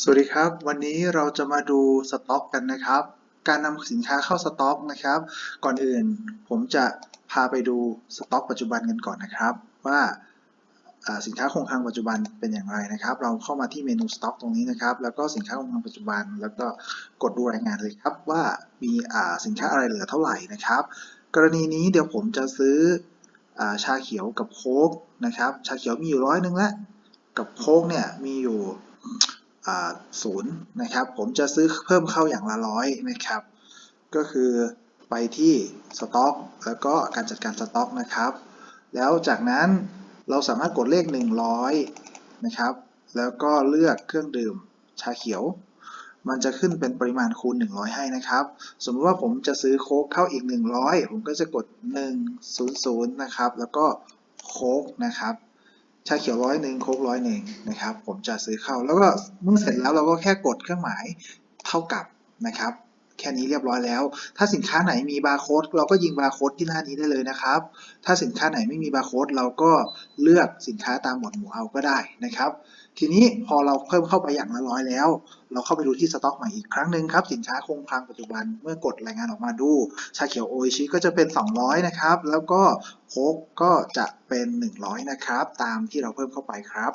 สวัสดีครับ วันนี้เราจะมาดูสต็อกกันนะครับ การนำสินค้าเข้าสต็อกนะครับ ก่อนอื่นผมจะพาไปดูสต็อกปัจจุบันกันก่อนนะครับ ว่าสินค้าคงคลังปัจจุบันเป็นอย่างไรนะครับ เราเข้ามาที่เมนูสต็อกตรงนี้นะครับ แล้วก็สินค้าคงคลังปัจจุบัน แล้วก็กดดูรายงานเลยครับว่ามีสินค้าอะไรเหลือเท่าไหร่นะครับ กรณีนี้เดี๋ยวผมจะซื้ออชาเขียวกับโค้กนะครับ ชาเขียวมีอยู่ร้อยหนึ่งแล้วกับโค้กเนี่ยมีอยู่ ศูนย์นะครับ ผมจะซื้อเพิ่มเข้าอย่างละร้อยนะครับ ก็คือไปที่สต็อกแล้วก็การจัดการสต็อกนะครับ แล้วจากนั้นเราสามารถกดเลข 100 นะครับ แล้วก็เลือกเครื่องดื่มชาเขียว มันจะขึ้นเป็นปริมาณคูณ 100 ให้นะครับ สมมติว่าผมจะซื้อโค้กเข้าอีก 100 ผมก็จะกด 100 นะครับ แล้วก็โค้กนะครับ ชาเขียวร้อยหนึ่งโค้กร้อยหนึ่งนะครับผมจะซื้อเข้า แล้วก็เมื่อเสร็จแล้วเราก็แค่กดเครื่องหมายเท่ากับนะครับ แค่นี้เรียบร้อยแล้ว ถ้าสินค้าไหนมีบาร์โค้ดเราก็ยิงบาร์โค้ดที่หน้านี้ได้เลยนะครับ ถ้าสินค้าไหนไม่มีบาร์โค้ดเราก็เลือกสินค้าตามหมวดหมู่เอาก็ได้นะครับ ทีนี้พอเราเพิ่มเข้าไปอย่างละร้อยแล้ว เราเข้าไปดูที่สต็อกใหม่อีกครั้งหนึ่งครับสินค้าคงคลังปัจจุบันเมื่อกดรายงานออกมาดู ชาเขียวโออิชิก็จะเป็น 200 นะครับ แล้วก็โค้กก็จะเป็น 100 นะครับ ตามที่เราเพิ่มเข้าไปครับ